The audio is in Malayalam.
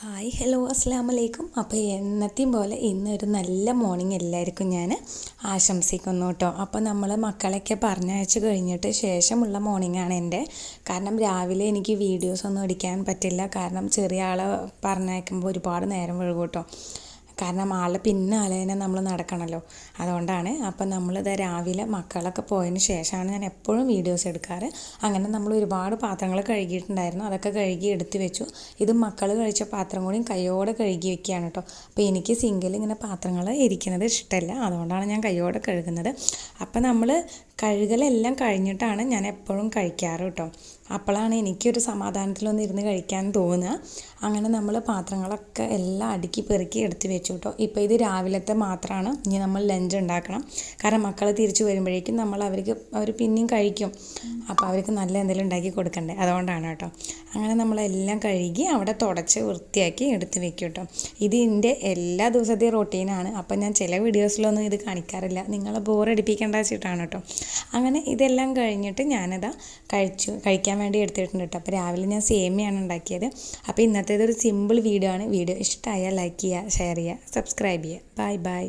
ഹായ് ഹലോ അസ്സാം വലൈക്കും അപ്പോൾ എന്നത്തെയും പോലെ ഇന്നൊരു നല്ല മോർണിംഗ് എല്ലാവർക്കും ഞാൻ ആശംസിക്കുന്നു കേട്ടോ അപ്പോൾ നമ്മൾ മക്കളൊക്കെ പറഞ്ഞയച്ച് കഴിഞ്ഞിട്ട് ശേഷമുള്ള മോർണിംഗ് ആണ് എന്റെ. കാരണം രാവിലെ എനിക്ക് വീഡിയോസ് ഒന്നും എടുക്കാൻ പറ്റില്ല. കാരണം ചെറിയ ആളെ പറഞ്ഞയക്കുമ്പോൾ ഒരുപാട് നേരം വഴുകും കേട്ടോ കാരണം ആളുടെ പിന്നാലെ തന്നെ നമ്മൾ നടക്കണമല്ലോ അതുകൊണ്ടാണ് അപ്പം നമ്മളിത് രാവിലെ മക്കളൊക്കെ പോയതിന് ശേഷമാണ് ഞാൻ എപ്പോഴും വീഡിയോസ് എടുക്കാറ്. അങ്ങനെ നമ്മൾ ഒരുപാട് പാത്രങ്ങൾ കഴുകിയിട്ടുണ്ടായിരുന്നു. അതൊക്കെ കഴുകി എടുത്തു വെച്ചു. ഇത് മക്കൾ കഴിച്ച പാത്രം കൂടിയും കൈയോടെ കഴുകി വെക്കുകയാണ് കേട്ടോ. അപ്പോൾ എനിക്ക് സിങ്കിൽ ഇങ്ങനെ പാത്രങ്ങൾ ഇരിക്കുന്നത് ഇഷ്ടമല്ല അതുകൊണ്ടാണ് ഞാൻ കൈയോടെ കഴുകുന്നത്. അപ്പം നമ്മൾ കഴുകലെല്ലാം കഴിഞ്ഞിട്ടാണ് ഞാൻ എപ്പോഴും കഴിക്കാറ് കേട്ടോ. അപ്പോഴാണ് എനിക്കൊരു സമാധാനത്തിലൊന്ന് ഇരുന്ന് കഴിക്കാൻ തോന്നുക. അങ്ങനെ നമ്മൾ പാത്രങ്ങളൊക്കെ എല്ലാം അടുക്കി പെറുക്കി എടുത്ത് വെച്ചു കേട്ടോ. ഇപ്പോൾ ഇത് രാവിലത്തെ മാത്രമാണ്. ഇനി നമ്മൾ ലഞ്ച് ഉണ്ടാക്കണം. കാരണം മക്കൾ തിരിച്ചു വരുമ്പോഴേക്കും നമ്മൾ അവർക്ക് അവർ പിന്നെയും കഴിക്കും. അപ്പോൾ അവർക്ക് നല്ല എന്തെങ്കിലും ഉണ്ടാക്കി കൊടുക്കണ്ടേ? അതുകൊണ്ടാണ് കേട്ടോ. അങ്ങനെ നമ്മളെല്ലാം കഴുകി അവിടെ തുടച്ച് വൃത്തിയാക്കി എടുത്ത് വെക്കും കേട്ടോ ഇത് എന്റെ എല്ലാ ദിവസത്തെയും റൊട്ടീനാണ് അപ്പം ഞാൻ ചില വീഡിയോസിലൊന്നും ഇത് കാണിക്കാറില്ല. നിങ്ങളെ ബോറടിപ്പിക്കേണ്ട വെച്ചിട്ടാണ് കേട്ടോ. അങ്ങനെ ഇതെല്ലാം കഴിഞ്ഞിട്ട് ഞാനതാ കഴിച്ചു കഴിക്കാൻ വേണ്ടി എടുത്തിട്ടുണ്ട് കേട്ടോ. അപ്പോൾ രാവിലെ ഞാൻ സേമിയാണ് ഉണ്ടാക്കിയത്. അപ്പോൾ ഇന്നത്തേതൊരു സിമ്പിൾ വീഡിയോ ആണ്. വീഡിയോ ഇഷ്ടമായാൽ ലൈക്ക് ചെയ്യുക ഷെയർ ചെയ്യുക സബ്സ്ക്രൈബ് ചെയ്യുക. Bye bye